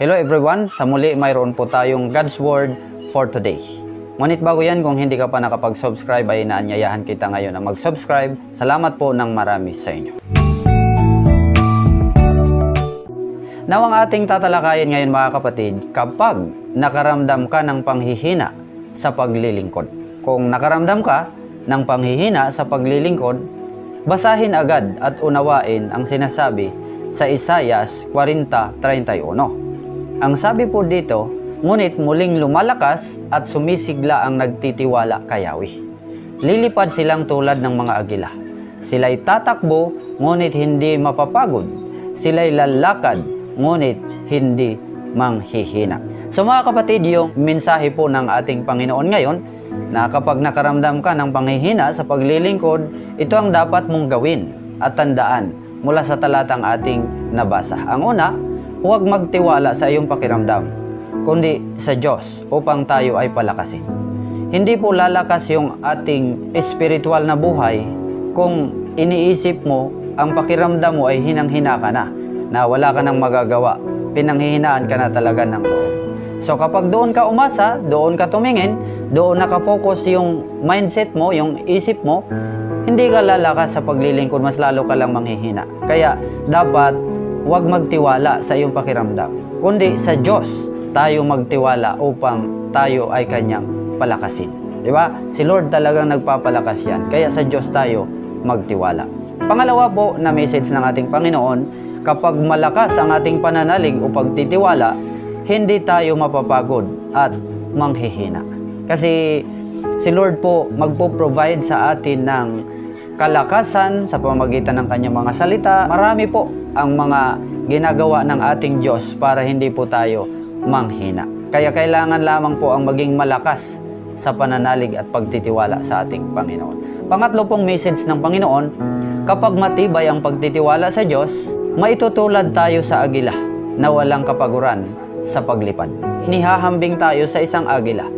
Hello everyone, sa muli mayroon po tayong God's Word for today. Ngunit bago yan, kung hindi ka pa nakapag-subscribe ay inaanyayahan kita ngayon na mag-subscribe. Salamat po ng marami sa inyo. Now ang ating tatalakayin ngayon mga kapatid, kapag nakaramdam ka ng panghihina sa paglilingkod. Kung nakaramdam ka ng panghihina sa paglilingkod, basahin agad at unawain ang sinasabi sa Isayas 40.31. Ang sabi po dito, ngunit muling lumalakas at sumisigla ang nagtitiwala kay Yahweh. Lilipad silang tulad ng mga agila. Sila'y tatakbo, ngunit hindi mapapagod. Sila'y lalakad, ngunit hindi manghihina. So mga kapatid, yung mensahe po ng ating Panginoon ngayon, na kapag nakaramdam ka ng panghihina sa paglilingkod, ito ang dapat mong gawin at tandaan mula sa talatang ating nabasa. Ang una, huwag magtiwala sa iyong pakiramdam, kundi sa Diyos upang tayo ay palakasin. Hindi po lalakas yung ating espiritual na buhay kung iniisip mo ang pakiramdam mo ay hinang-hina ka na, na wala ka nang magagawa, pinanghihinaan ka na talaga ng loob. So kapag doon ka umasa, doon ka tumingin, doon nakafocus yung mindset mo, yung isip mo, hindi ka lalakas sa paglilingkod, mas lalo ka lang manghihina. Kaya dapat huwag magtiwala sa iyong pakiramdam, kundi sa Diyos tayo magtiwala upang tayo ay kanyang palakasin. Di ba? Si Lord talagang nagpapalakas yan. Kaya sa Diyos tayo magtiwala. Pangalawa po na message ng ating Panginoon, kapag malakas ang ating pananalig o pagtitiwala, hindi tayo mapapagod at manghihina. Kasi si Lord po magpo-provide sa atin ng kalakasan sa pamagitan ng kanyang mga salita. Marami po ang mga ginagawa ng ating Diyos para hindi po tayo manghina. Kaya kailangan lamang po ang maging malakas sa pananalig at pagtitiwala sa ating Panginoon. Pangatlo pong message ng Panginoon, kapag matibay ang pagtitiwala sa Diyos, maitutulad tayo sa agila na walang kapaguran sa paglipad. Inihahambing tayo sa isang agila.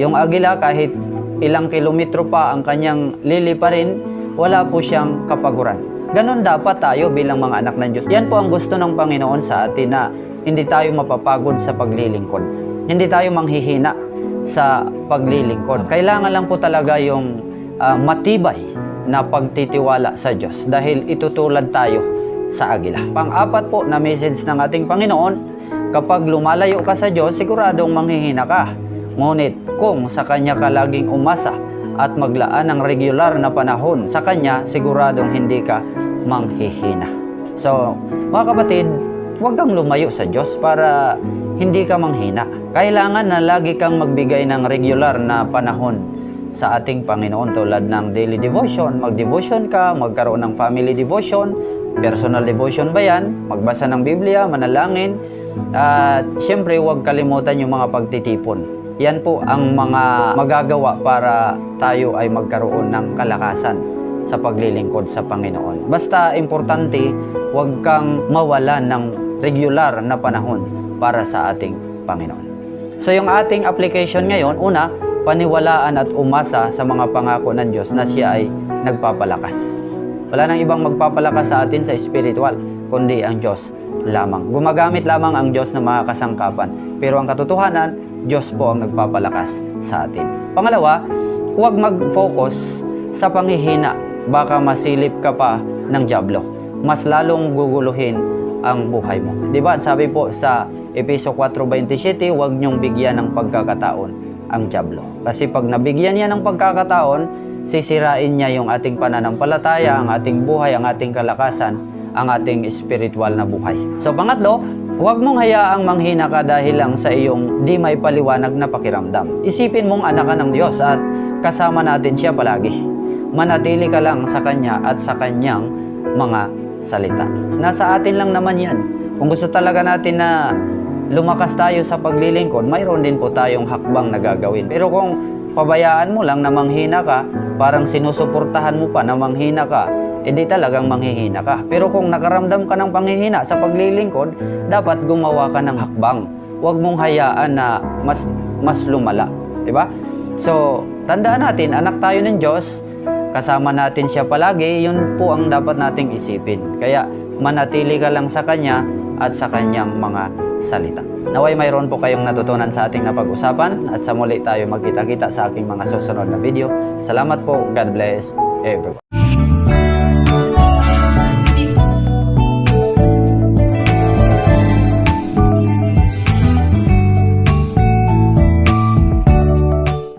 Yung agila kahit ilang kilometro pa ang kanyang liliparin, wala po siyang kapaguran. Ganon dapat tayo bilang mga anak ng Diyos. Yan po ang gusto ng Panginoon sa atin na hindi tayo mapapagod sa paglilingkod. Hindi tayo manghihina sa paglilingkod. Kailangan lang po talaga yung ah, matibay na pagtitiwala sa Diyos dahil itutulad tayo sa agila. Pang-apat po na message ng ating Panginoon, kapag lumalayo ka sa Diyos, siguradong manghihina ka. Ngunit kung sa Kanya ka laging umasa at maglaan ng regular na panahon sa Kanya, siguradong hindi ka manghihina. So, mga kapatid, huwag kang lumayo sa Diyos para hindi ka manghina. Kailangan na lagi kang magbigay ng regular na panahon sa ating Panginoon tulad ng daily devotion. Mag-devotion ka, magkaroon ng family devotion, personal devotion ba yan? Magbasa ng Biblia, manalangin, at syempre huwag kalimutan yung mga pagtitipon. Yan po ang mga magagawa para tayo ay magkaroon ng kalakasan sa paglilingkod sa Panginoon. Basta importante, huwag kang mawala ng regular na panahon para sa ating Panginoon. So yung ating application ngayon, una, paniwalaan at umasa sa mga pangako ng Diyos na siya ay nagpapalakas. Wala nang ibang magpapalakas sa atin sa spiritual, kundi ang Diyos lamang. Gumagamit lamang ang Diyos ng mga kasangkapan. Pero ang katotohanan, Diyos po ang nagpapalakas sa atin. Pangalawa, huwag mag-focus sa panghihina. Baka masilip ka pa ng Diablo. Mas lalong guguluhin ang buhay mo. Di ba? Sabi po sa Epeso 4.27, huwag niyong bigyan ng pagkakataon ang Diablo. Kasi pag nabigyan niya ng pagkakataon, sisirain niya yung ating pananampalataya, ang ating buhay, ang ating kalakasan, ang ating spiritual na buhay. So pangatlo, huwag mong hayaang manghina ka dahil lang sa iyong di may paliwanag na pakiramdam. Isipin mong anak ka ng Diyos at kasama natin siya palagi. Manatili ka lang sa Kanya at sa Kanyang mga salita. Nasa atin lang naman yan. Kung gusto talaga natin na lumakas tayo sa paglilingkod, mayroon din po tayong hakbang na gagawin. Pero kung pabayaan mo lang na manghina ka, parang sinusuportahan mo pa na manghina ka, edi talagang manghihina ka. Pero kung nakaramdam ka ng panghihina sa paglilingkod, dapat gumawa ka ng hakbang. Huwag mong hayaan na mas mas lumala, 'di ba? So, tandaan natin, anak tayo ng Diyos, kasama natin siya palagi, yun po ang dapat nating isipin. Kaya manatili ka lang sa Kanya at sa Kanyang mga salita. Naway mayroon po kayong natutunan sa ating napag-usapan at sa muli tayo magkita-kita sa aking mga susunod na video. Salamat po. God bless everyone.